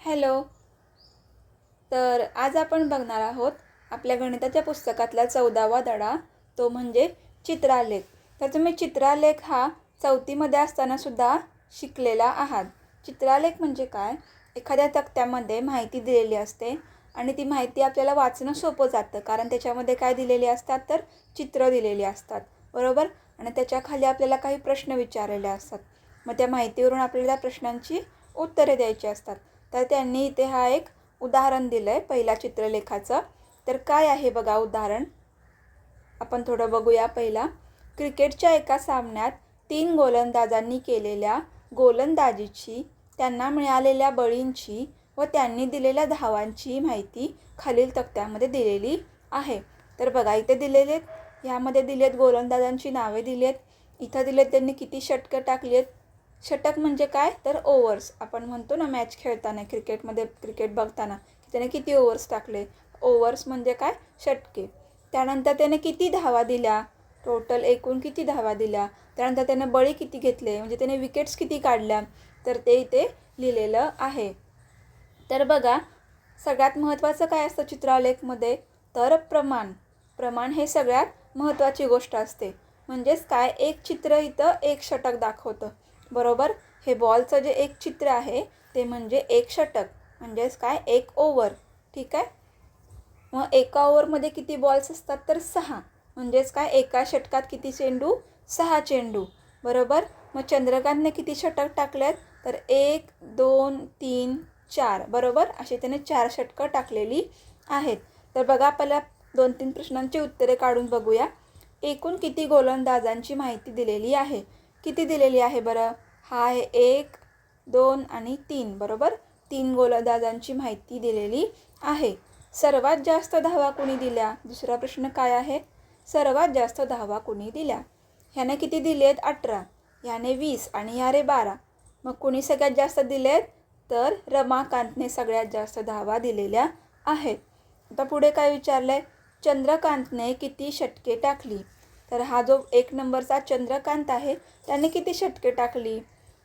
Hello. तर आज आपण बघणार आहोत आपल्या गणिताच्या पुस्तकातला चौदावा धडा तो म्हणजे चित्रालेख. तर तुम्ही चित्रालेख हा चौथीमध्ये असतानासुद्धा शिकलेला आहात. चित्रालेख म्हणजे काय? एखाद्या तक्त्यामध्ये माहिती दिलेली असते आणि ती माहिती आपल्याला वाचणं सोपं जातं कारण त्याच्यामध्ये काय दिलेली असतात तर चित्र दिलेली असतात बरोबर? आणि त्याच्याखाली आपल्याला काही प्रश्न विचारलेले असतात. मग त्या माहितीवरून आपल्याला प्रश्नांची उत्तरे द्यायची असतात. तर त्यांनी इथे हा एक उदाहरण दिलं आहे पहिल्या चित्रलेखाचं. तर काय आहे बघा उदाहरण? आपण थोडं बघूया पहिला. क्रिकेटच्या एका सामन्यात तीन गोलंदाजांनी केलेल्या गोलंदाजीची त्यांना मिळालेल्या बळींची व त्यांनी दिलेल्या धावांची माहिती खालील तक्त्यामध्ये दिलेली आहे. तर बघा इथे दिलेले आहेत ह्यामध्ये दिलेत गोलंदाजांची नावे दिली आहेत इथं दिलेत त्यांनी किती षटकं टाकली आहेत षटक म्हणजे काय? तर ओव्हर्स आपण म्हणतो ना मॅच खेळताना क्रिकेटमध्ये क्रिकेट बघताना की त्याने किती ओव्हर्स टाकले? ओव्हर्स म्हणजे काय? षटके. त्यानंतर त्याने किती धावा दिल्या? टोटल एकूण किती धावा दिल्या? त्यानंतर त्याने बळी किती घेतले? म्हणजे त्याने विकेट्स किती काढल्या? तर ते इथे लिहिलेलं आहे. तर बघा सगळ्यात महत्त्वाचं काय असतं चित्रालेखमध्ये? तर प्रमाण. प्रमाण हे सगळ्यात महत्त्वाची गोष्ट असते. म्हणजेच काय? एक चित्र इथं एक षटक दाखवतं. बरोबर? हे बॉलचं जे एक चित्र आहे ते म्हणजे एक षटक म्हणजेच काय? एक ओव्हर ठीक आहे? मग एका ओव्हरमध्ये किती बॉल्स असतात तर सहा. म्हणजेच काय? एका षटकात किती चेंडू? सहा चेंडू. बरोबर? मग चंद्रकांतने किती षटक टाकलेत? तर एक दोन तीन चार. बरोबर? असे त्याने चार षटकं टाकलेली आहेत. तर बघा आपल्याला दोन तीन प्रश्नांची उत्तरे काढून बघूया. एकूण किती गोलंदाजांची माहिती दिलेली आहे? किती दिलेली आहे बरं? हा आहे एक दोन आणि तीन बरोबर? तीन गोलंदाजांची माहिती दिलेली आहे. सर्वात जास्त धावा कुणी दिल्या? दुसरा प्रश्न काय आहे? सर्वात जास्त धावा कुणी दिल्या? ह्याने किती दिले आहेत अठरा. ह्याने वीस आणि ह्यारे बारा. मग कुणी सगळ्यात जास्त दिले आहेत तर रमाकांतने सगळ्यात जास्त धावा दिलेल्या आहेत. आता पुढे काय विचारलं आहे चंद्रकांतने किती षटके टाकली? तर हा जो एक नंबरचा चंद्रकांत आहे त्याने किती षटके टाकली?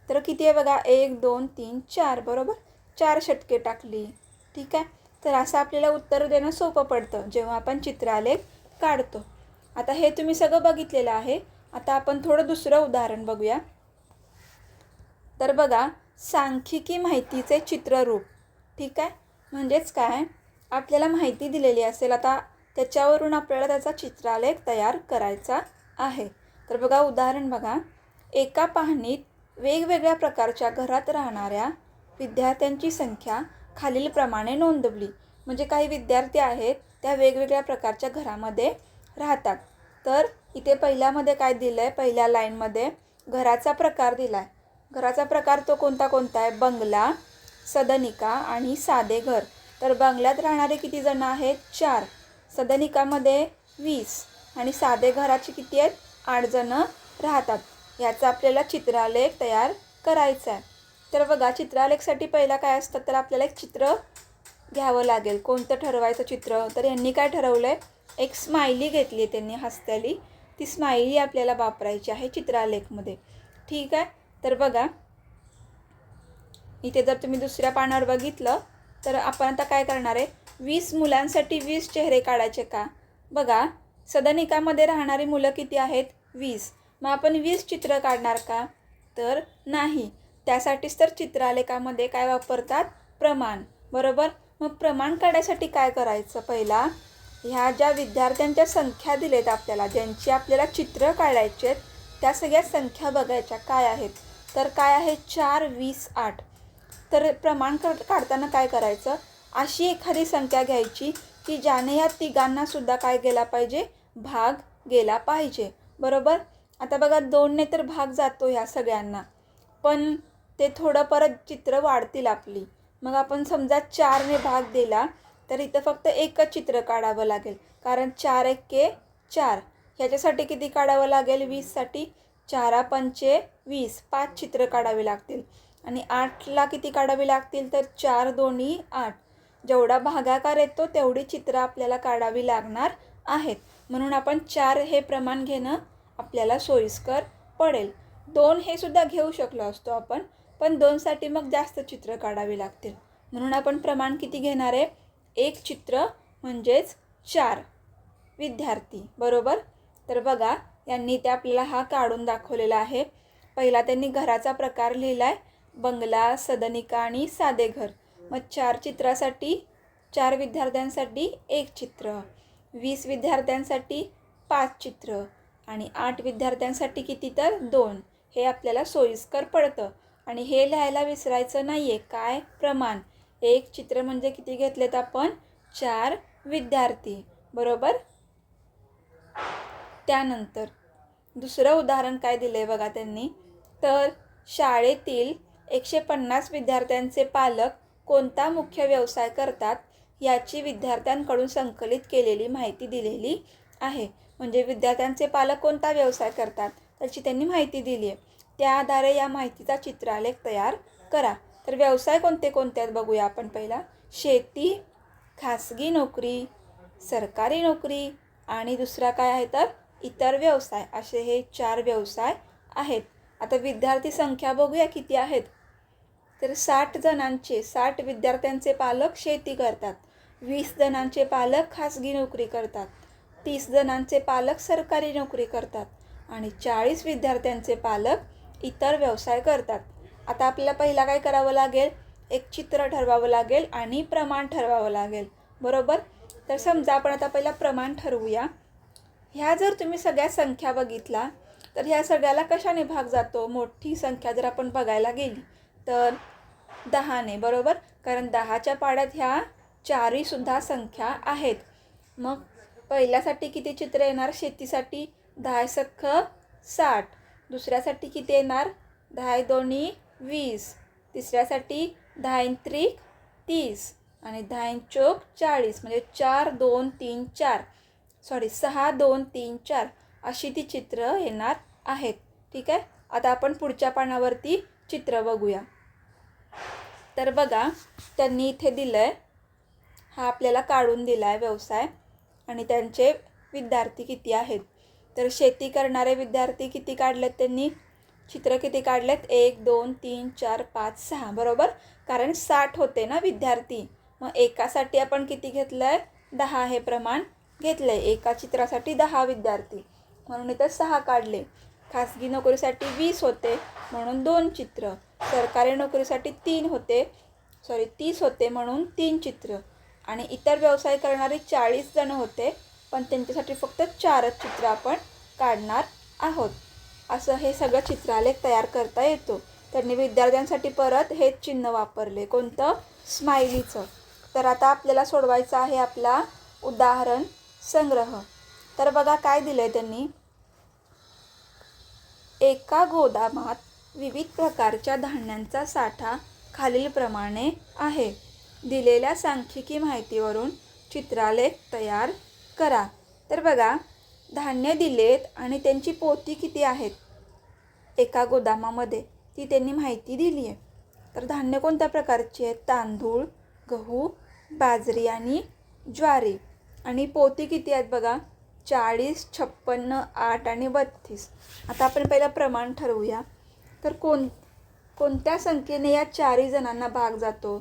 तर किती आहे बघा? एक दोन तीन चार बरोबर? चार षटके टाकली. ठीक आहे? तर असं आपल्याला उत्तर देणं सोपं पडतं. जेव्हा आपण चित्रालेख काढतो. आता हे तुम्ही सगळं बघितलेलं आहे. आता आपण थोडं दुसरं उदाहरण बघूया. तर बघा सांख्यिकी माहितीचे चित्ररूप. ठीक आहे? म्हणजेच काय? आपल्याला माहिती दिलेली असेल. आता त्याच्यावरून आपल्याला त्याचा चित्रालेख तयार करायचा आहे. तर बघा उदाहरण बघा. एका पाहणीत वेगवेगळ्या प्रकारच्या घरात राहणाऱ्या विद्यार्थ्यांची संख्या खालीलप्रमाणे नोंदवली. म्हणजे काही विद्यार्थी आहेत त्या वेगवेगळ्या प्रकारच्या घरामध्ये राहतात. तर इथे पहिल्यामध्ये काय दिलं आहे पहिल्या लाईनमध्ये घराचा प्रकार दिला आहे घराचा प्रकार तो कोणता कोणता आहे? बंगला सदनिका आणि साधे घर. तर बंगल्यात राहणारे किती जण आहेत? चार. सदनिकामध्ये वीस आणि साधे घराची किती आहेत? आठ जणं राहतात. याचा आपल्याला चित्रालेख तयार करायचा आहे. तर बघा चित्रालेखसाठी पहिला काय असतं? तर आपल्याला एक चित्र घ्यावं लागेल. कोणतं ठरवायचं चित्र? तर यांनी काय ठरवलं आहे एक स्माइली घेतली आहे त्यांनी हसत्याली ती स्माइली आपल्याला वापरायची आहे चित्रालेखमध्ये. ठीक आहे? तर बघा इथे जर तुम्ही दुसऱ्या पानावर बघितलं तर आपण आता काय करणार आहे? वीस मुलांसाठी वीस चेहरे काढायचे का? बघा सदनिकामध्ये राहणारी मुलं किती आहेत? वीस. मग आपण वीस चित्र काढणार का? तर नाही. त्यासाठीच तर चित्रालेखामध्ये काय वापरतात? प्रमाण. बरोबर? मग प्रमाण काढायसाठी काय करायचं पहिला? ह्या ज्या विद्यार्थ्यांच्या संख्या दिलेत आपल्याला ज्यांची आपल्याला चित्र काढायचे आहेत त्या सगळ्या संख्या बघायच्या काय आहेत? तर काय आहे? चार वीस आठ. तर प्रमाण काढताना काय करायचं? अशी एखादी संख्या घ्यायची की ज्याने या तिघांनासुद्धा काय गेला पाहिजे? भाग गेला पाहिजे. बरोबर? आता बघा दोनने तर भाग जातो ह्या सगळ्यांना. पण ते थोडं परत चित्र वाढतील आपली. मग आपण समजा चारने भाग दिला तर इथं फक्त एकच चित्र काढावं लागेल. कारण चार एके चार. ह्याच्यासाठी किती काढावं लागेल? वीससाठी. चारा पंचे वीस. पाच चित्र काढावी लागतील. आणि आठला किती काढावी लागतील? तर चार दोन्ही आठ. जेवढा भागाकार येतो तेवढी चित्र आपल्याला काढावी लागणार आहेत. म्हणून आपण चार हे प्रमाण घेणं आपल्याला सोयीस्कर पडेल. दोन हे सुद्धा घेऊ शकलो असतो आपण पण दोनसाठी मग जास्त चित्र काढावी लागतील. म्हणून आपण प्रमाण किती घेणार आहे? एक चित्र म्हणजेच चार. विद्यार्थी बरोबर? तर बघा यांनी ते आपल्याला हा काढून दाखवलेला आहे. पहिला त्यांनी घराचा प्रकार लिहिला आहे बंगला सदनिका आणि साधे घर मग चार चित्रासाठी चार विद्यार्थ्यांसाठी एक चित्र वीस विद्यार्थ्यांसाठी पाच चित्र आणि आठ विद्यार्थ्यांसाठी किती तर दोन. हे आपल्याला सोयीस्कर पडतं. आणि हे लिहायला विसरायचं नाही आहे काय प्रमाण? एक चित्र म्हणजे किती घेतलेत आपण? चार विद्यार्थी. बरोबर? त्यानंतर दुसरं उदाहरण काय दिलं आहे बघा त्यांनी? तर शाळेतील एकशे पन्नास विद्यार्थ्यांचे पालक कोणता मुख्य व्यवसाय करतात याची विद्यार्थ्यांकडून संकलित केलेली माहिती दिलेली आहे. म्हणजे विद्यार्थ्यांचे पालक कोणता व्यवसाय करतात त्याची त्यांनी माहिती दिली आहे. त्या आधारे या माहितीचा चित्रालेख तयार करा. तर व्यवसाय कोणते कोणते आहेत बघूया आपण पहिला. शेती खासगी नोकरी सरकारी नोकरी आणि दुसरा काय आहे तर इतर व्यवसाय. असे हे चार व्यवसाय आहेत. आता विद्यार्थी संख्या बघूया किती आहेत. तर साठ जणांचे साठ विद्यार्थ्यांचे पालक शेती करतात. वीस जणांचे पालक खासगी नोकरी करतात. तीस जणांचे पालक सरकारी नोकरी करतात. आणि चाळीस विद्यार्थ्यांचे पालक इतर व्यवसाय करतात. आता आपल्याला पहिला काय करावं लागेल? एक चित्र ठरवावं लागेल आणि प्रमाण ठरवावं लागेल. बरोबर? तर समजा आपण आता पहिला प्रमाण ठरवूया. ह्या जर तुम्ही सगळ्या संख्या बघितला तर ह्या सगळ्याला कशाने भाग जातो? मोठी संख्या जर आपण बघायला गेली तर दहाने बरोबर? कारण दहाच्या पाड्यात ह्या चारहीसुद्धा संख्या आहेत. मग पहिल्यासाठी किती चित्र येणार? शेतीसाठी दहा सख्ख साठ. दुसऱ्यासाठी किती येणार? दहा दोन्ही वीस. तिसऱ्यासाठी दहा त्रिक तीस आणि दहा चोक चाळीस. म्हणजे चार दोन तीन चार. सॉरी सहा दोन तीन चार. अशी ती चित्र येणार आहेत. ठीक आहे? आता आपण पुढच्या पानावरती चित्र बघूया. तर बघा त्यांनी इथे दिलं आहे हा आपल्याला काढून दिला आहे व्यवसाय. आणि त्यांचे विद्यार्थी किती आहेत? तर शेती करणारे विद्यार्थी किती काढलेत त्यांनी? चित्र किती काढलेत? एक दोन तीन चार पाच सहा. बरोबर? कारण साठ होते ना विद्यार्थी. मग एकासाठी आपण किती घेतलं आहे दहा हे प्रमाण घेतलं आहे एका चित्रासाठी दहा विद्यार्थी. म्हणून इथं सहा काढले. खासगी नोकरीसाठी वीस होते. म्हणून दोन चित्र. सरकारी नोकरीसाठी तीन होते. सॉरी तीस होते म्हणून तीन चित्र. आणि इतर व्यवसाय करणारे चाळीस जण होते. पण त्यांच्यासाठी फक्त चारच चित्र आपण काढणार आहोत. असं हे सगळं चित्रालेख तयार करता येतो. त्यांनी विद्यार्थ्यांसाठी परत हेच चिन्ह वापरले. कोणतं? स्माइलीचं. तर आता आपल्याला सोडवायचं आहे आपला उदाहरण संग्रह. तर बघा काय दिलं आहे त्यांनी. एका गोदामात विविध प्रकारच्या धान्यांचा साठा खालीलप्रमाणे आहे. दिलेल्या सांख्यिकी माहितीवरून चित्रालेख तयार करा. तर बघा धान्य दिलेत आणि त्यांची पोती किती आहेत? एका गोदामामध्ये ती त्यांनी माहिती दिली आहे तर धान्य कोणत्या प्रकारची आहेत? तांदूळ गहू बाजरी आणि ज्वारी. आणि पोती किती आहेत बघा? चाळीस छप्पन्न आठ आणि बत्तीस. आता आपण पहिलं प्रमाण ठरवूया. तर कोण कोणत्या संख्येने या चारही जणांना भाग जातो?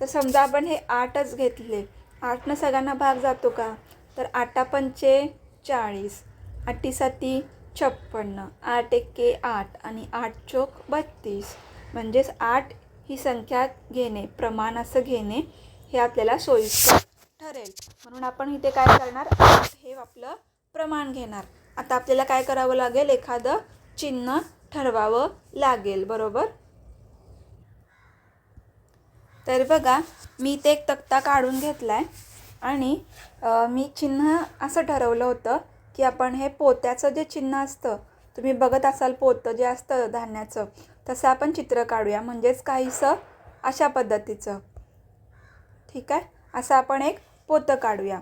तर समजा आपण हे आठच घेतले. आठनं सगळ्यांना भाग जातो का? तर आठा पंचे चाळीस आठीसाती छप्पन्न आठ एके आठ आणि आठ चोक बत्तीस. म्हणजेच आठ ही संख्या घेणे प्रमाण असं घेणे हे आपल्याला सोयीस्कर ठरेल. म्हणून आपण इथे काय करणार? आठ हे आपलं प्रमाण घेणार. आता आपल्याला काय करावं लागेल? एखादं चिन्ह ठरवावं लागेल बरोबर? तर बघा मी ते एक तक्ता काढून घेतला आहे आणि मी चिन्ह असं ठरवलं होतं की आपण हे पोत्याचं जे चिन्ह असतं तुम्ही बघत असाल पोतं जे असतं धान्याचं तसं आपण चित्र काढूया म्हणजेच काहीसं अशा पद्धतीचं. ठीक आहे? असं आपण एक पोतं काढूया.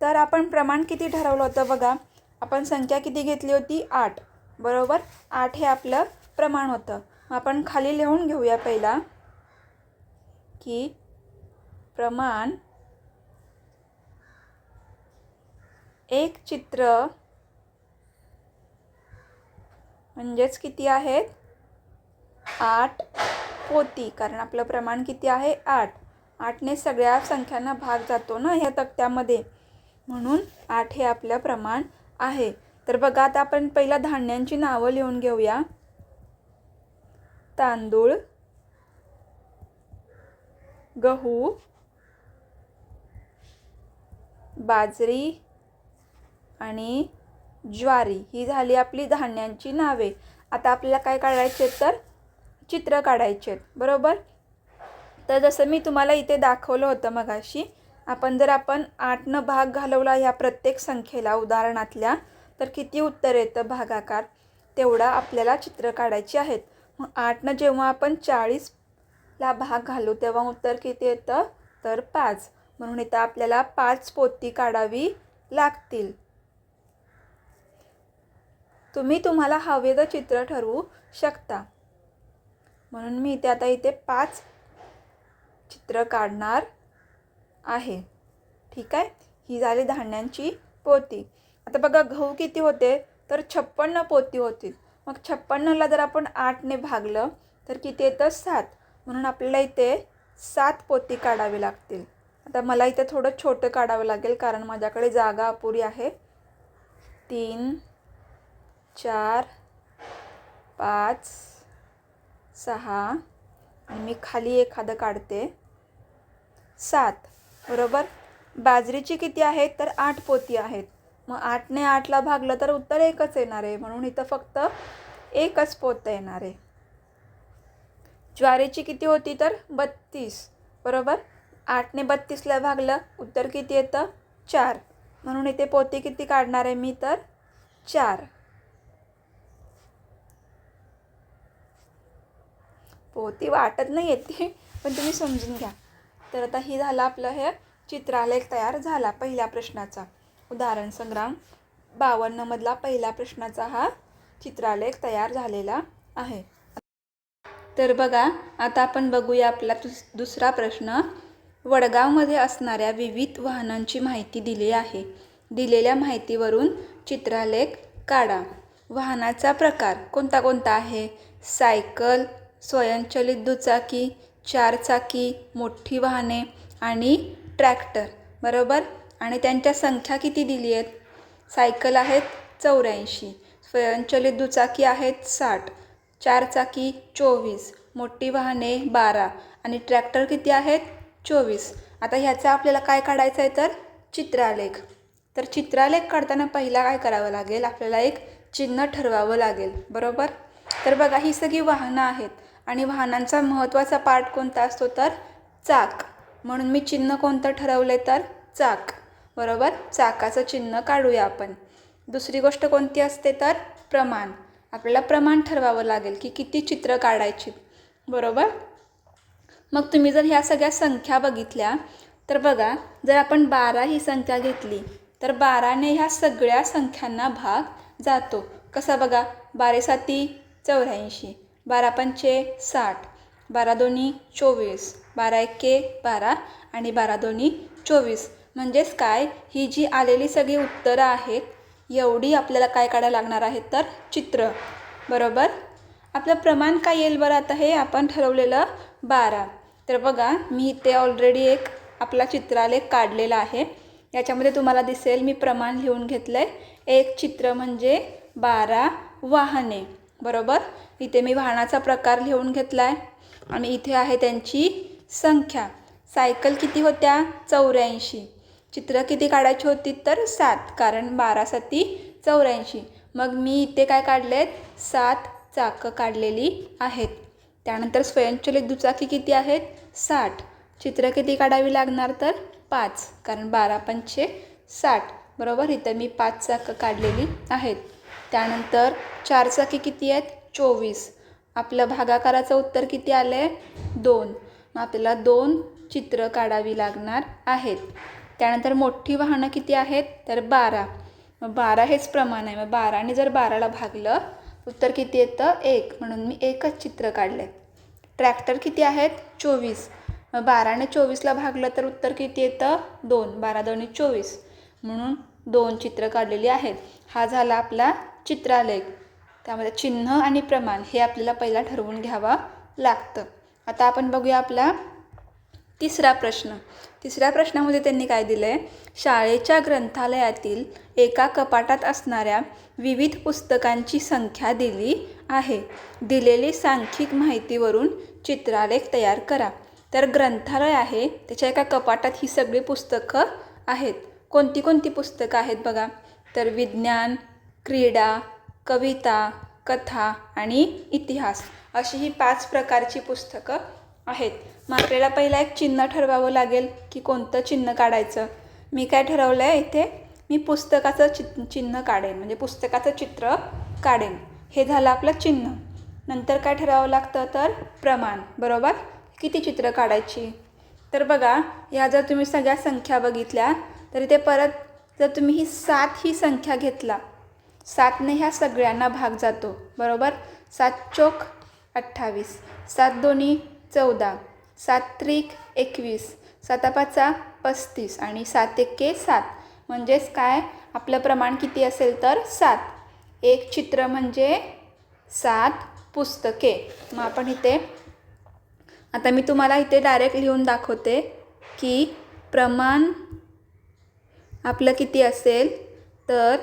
तर आपण प्रमाण किती ठरवलं होतं बघा? आपण संख्या किती घेतली होती? आठ. बरोबर? आठ हे आपलं प्रमाण होतं. आपण खाली लिहून घेऊया पहिला की प्रमाण एक चित्र म्हणजेच किती आहेत? आठ पोती. कारण आपलं प्रमाण किती आहे? आठ. आठने सगळ्या संख्यांना भाग जातो ना ह्या तक्त्यामध्ये. म्हणून आठ हे आपलं प्रमाण आहे. तर बघा आता आपण पहिला धान्यांची नावं लिहून घेऊया. तांदूळ गहू बाजरी आणि ज्वारी ही झाली आपली धान्यांची नावे. आता आपल्याला काय काढायचे तर? चित्र काढायचे आहेत. बरोबर? तर जसं मी तुम्हाला इथे दाखवलं होतं मगाशी आपण जर आपण आठनं भाग घालवला ह्या प्रत्येक संख्येला उदाहरणातल्या तर किती उत्तर येतं भागाकार? तेवढा आपल्याला चित्र काढायची आहेत. मग आठनं जेव्हा आपण चाळीसला भाग घालू तेव्हा उत्तर किती येतं? तर पाच. म्हणून इथं आपल्याला पाच पोती काढावी लागतील. तुम्ही तुम्हाला हवे चित्र ठरवू शकता. म्हणून मी इथे आता इथे पाच चित्र काढणार आहे. ठीक आहे? ही झाली धान्यांची पोती. आता बघा गहू किती होते? तर छप्पन्न पोती होतील मग छप्पन्नला जर आपण आठने भागलं तर किती येतं? सात. म्हणून आपल्याला इथे सात पोती काढावी लागतील. आता मला इथे थोडं छोटं काढावं लागेल कारण माझ्याकडे जागा अपुरी आहे. तीन चार पाच सहा आणि मी खाली एखादं काढते. सात. बरोबर? बाजरीची किती आहेत? तर आठ पोती आहेत. मग आठने आठला भागलं तर उत्तर एकच येणार आहे. म्हणून इथं फक्त एकच पोतं येणार आहे. ज्वारीची किती होती तर बत्तीस. बरोबर? आठने बत्तीसला भागलं उत्तर किती येतं? चार. म्हणून इथे पोती किती काढणार आहे मी तर? चार. पोती वाटत नाही येते पण तुम्ही समजून घ्या. तर आता ही झालं आपलं हे चित्रालेख तयार झाला पहिल्या प्रश्नाचा. उदाहरण संग्राम. बावन्नमधला पहिल्या प्रश्नाचा हा चित्रालेख तयार झालेला आहे. तर बघा आता आपण बघूया आपला दुस दुसरा प्रश्न. वडगावमध्ये असणाऱ्या विविध वाहनांची माहिती दिली आहे. दिलेल्या माहितीवरून चित्रालेख काढा. वाहनाचा प्रकार कोणता कोणता आहे? सायकल स्वयंचलित दुचाकी चारचाकी मोठी वाहने आणि ट्रॅक्टर. बरोबर? आणि त्यांच्या संख्या किती दिली आहेत? सायकल आहेत चौऱ्याऐंशी स्वयंचलित दुचाकी आहेत साठ चारचाकी चोवीस मोठी वाहने बारा आणि ट्रॅक्टर किती आहेत? चोवीस. आता ह्याचा आपल्याला काय काढायचं आहे तर? चित्रालेख. तर चित्रालेख काढताना पहिला काय करावं लागेल? आपल्याला एक चिन्ह ठरवावं लागेल. बरोबर? तर बघा ही सगळी वाहनं आहेत आणि वाहनांचा महत्त्वाचा पार्ट कोणता असतो तर? चाक. म्हणून मी चिन्ह कोणतं ठरवलं आहे तर? चाक. बरोबर? चाकाचं चिन्ह काढूया आपण. दुसरी गोष्ट कोणती असते तर? प्रमाण. आपल्याला प्रमाण ठरवावं लागेल की किती चित्र काढायची. बरोबर? मग तुम्ही जर ह्या सगळ्या संख्या बघितल्या तर बघा जर आपण बारा ही संख्या घेतली तर बाराने ह्या सगळ्या संख्यांना भाग जातो. कसा बघा? बारेसाती चौऱ्याऐंशी. बारा पंचे साठ. बारा दोन्ही चोवीस. बारा एके बारा आणि बारा दोन्ही चोवीस. म्हणजेच काय? ही जी आलेली सगळी उत्तरं आहेत एवढी आपल्याला काय काढायला लागणार आहेत तर चित्र. बरोबर? आपलं प्रमाण काय येईल बरं आता हे आपण ठरवलेलं बारा. तर बघा मी इथे ऑलरेडी एक आपला चित्रालेख काढलेला आहे. याच्यामध्ये तुम्हाला दिसेल मी प्रमाण लिहून घेतलं आहे एक चित्र म्हणजे बारा वाहने. बरोबर? इथे मी वाहनाचा प्रकार लिहून घेतला आहे आणि इथे आहे त्यांची संख्या. सायकल किती होत्या? चौऱ्याऐंशी. चित्र किती काढायची होती तर सात कारण बारा साती चौऱ्याऐंशी. मग मी इथे काय काढले आहेत सात चाकं काढलेली आहेत. त्यानंतर स्वयंचलित दुचाकी किती आहेत? साठ. चित्र किती काढावी लागणार तर? पाच कारण बारा पंचे साठ. बरोबर? इथं मी पाच चाकं काढलेली आहेत. त्यानंतर चार चाकी किती आहेत? चोवीस. आपलं भागाकाराचं उत्तर किती आलं आहे दोन. मग आपल्याला दोन चित्र काढावी लागणार आहेत. त्यानंतर मोठी वाहनं किती आहेत? तर बारा. मग बारा हेच प्रमाण आहे. मग बाराने जर बाराला भागलं उत्तर किती येतं? एक. म्हणून मी एकच चित्र काढलं आहे ट्रॅक्टर किती आहेत? चोवीस. मग बाराने चोवीसला भागलं तर उत्तर किती येतं? दोन. बारा दोन्ही चोवीस. म्हणून दोन चित्र काढलेली आहेत. हा झाला आपला चित्रालेख. त्यामध्ये चिन्ह आणि प्रमाण हे आपल्याला पहिला ठरवून घ्यावं लागतं. आता आपण बघूया आपला तिसरा प्रश्न. तिसऱ्या प्रश्नामध्ये त्यांनी काय दिलं आहे शाळेच्या ग्रंथालयातील एका कपाटात असणाऱ्या विविध पुस्तकांची संख्या दिली आहे. दिलेली सांख्यिक माहितीवरून चित्रालेख तयार करा. तर ग्रंथालय आहे त्याच्या एका कपाटात ही सगळी पुस्तकं आहेत. कोणती कोणती पुस्तकं आहेत बघा? तर विज्ञान क्रीडा कविता कथा आणि इतिहास अशी ही पाच प्रकारची पुस्तकं आहेत. मग आपल्याला पहिला एक चिन्ह ठरवावं लागेल की कोणतं चिन्ह काढायचं. मी काय ठरवलं आहे इथे? मी पुस्तकाचं चि चिन्ह काढेन. म्हणजे पुस्तकाचं चित्र काढेन. हे झालं आपलं चिन्ह. नंतर काय ठरवावं लागतं तर प्रमाण. बरोबर? किती चित्र काढायची? तर बघा ह्या जर तुम्ही सगळ्या संख्या बघितल्या तर इथे परत जर तुम्ही ही सात ही संख्या घेतला सातने ह्या सगळ्यांना भाग जातो. बरोबर? सात चोक अठ्ठावीस. सात दोन्ही चौदा. सात त्रिक एकवीस सातापाचा पस्तीस आणि सात एके सात. म्हणजेच काय? आपलं प्रमाण किती असेल तर सात. एक चित्र म्हणजे सात पुस्तके. मग आपण इथे आता मी तुम्हाला इथे डायरेक्ट लिहून दाखवते की प्रमाण आपलं किती असेल तर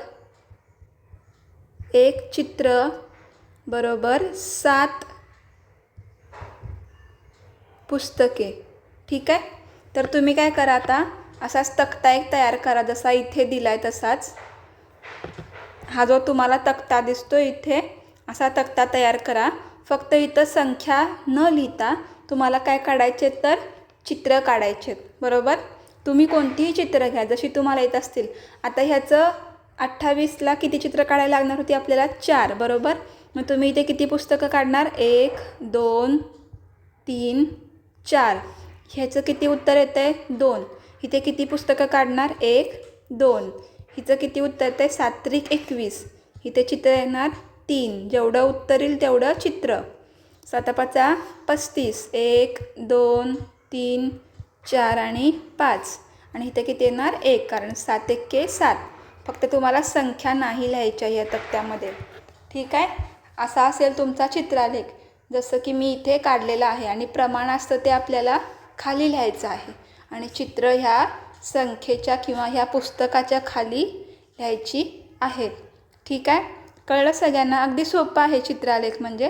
एक चित्र बरोबर सात पुस्तके. ठीक आहे? तर तुम्ही काय करा आता? असाच तक्ता एक तयार करा जसा इथे दिला आहे तसाच. हा जो तुम्हाला तक्ता दिसतो इथे असा तक्ता तयार करा. फक्त इथं संख्या न लिहिता तुम्हाला काय काढायचे तर चित्र काढायचे. बरोबर? तुम्ही कोणतीही चित्र घ्या जशी तुम्हाला येत असतील. आता ह्याचं अठ्ठावीसला किती चित्र काढायला लागणार होती आपल्याला? चार. बरोबर? मग तुम्ही इथे किती पुस्तकं काढणार? एक दोन तीन चार. ह्याचं किती उत्तर येतं आहे दोन. इथे किती पुस्तकं काढणार? एक दोन. हिचं किती उत्तर येतं आहे सात्रिक एकवीस. इथे चित्र येणार तीन. जेवढं उत्तर येईल तेवढं चित्र. सातापाचा पस्तीस. एक दोन तीन चार आणि पाच. आणि इथे किती येणार? एक. कारण सात एक्के सात. फक्त तुम्हाला संख्या नाही लिहायच्या या तक्त्यामध्ये. ठीक आहे? असा असेल तुमचा चित्रालेख. जसं की मी इथे काढलेलं आहे आणि प्रमाण असतं ते आपल्याला खाली लिहायचं आहे. आणि चित्र ह्या संख्येच्या किंवा ह्या पुस्तकाच्या खाली लिहायची आहेत ठीक आहे? कळलं सगळ्यांना? अगदी सोपं आहे चित्रालेख म्हणजे.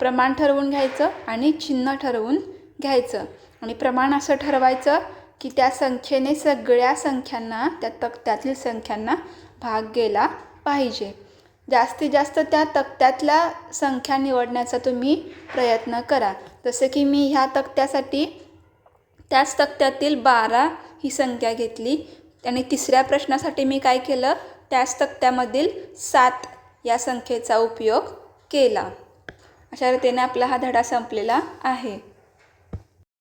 प्रमाण ठरवून घ्यायचं आणि चिन्ह ठरवून घ्यायचं. आणि प्रमाण असं ठरवायचं की त्या संख्येने सगळ्या संख्यांना त्या तक्त्यातील संख्यांना भाग गेला पाहिजे. जास्तीत जास्त त्या तक्त्यातल्या संख्या निवडण्याचा तुम्ही प्रयत्न करा. जसं की मी ह्या तक्त्यासाठी त्याच तक्त्यातील बारा ही संख्या घेतली आणि तिसऱ्या प्रश्नासाठी मी काय केलं? त्याच तक्त्यामधील सात या संख्येचा उपयोग केला. अशा रीतीने आपला हा धडा संपलेला आहे.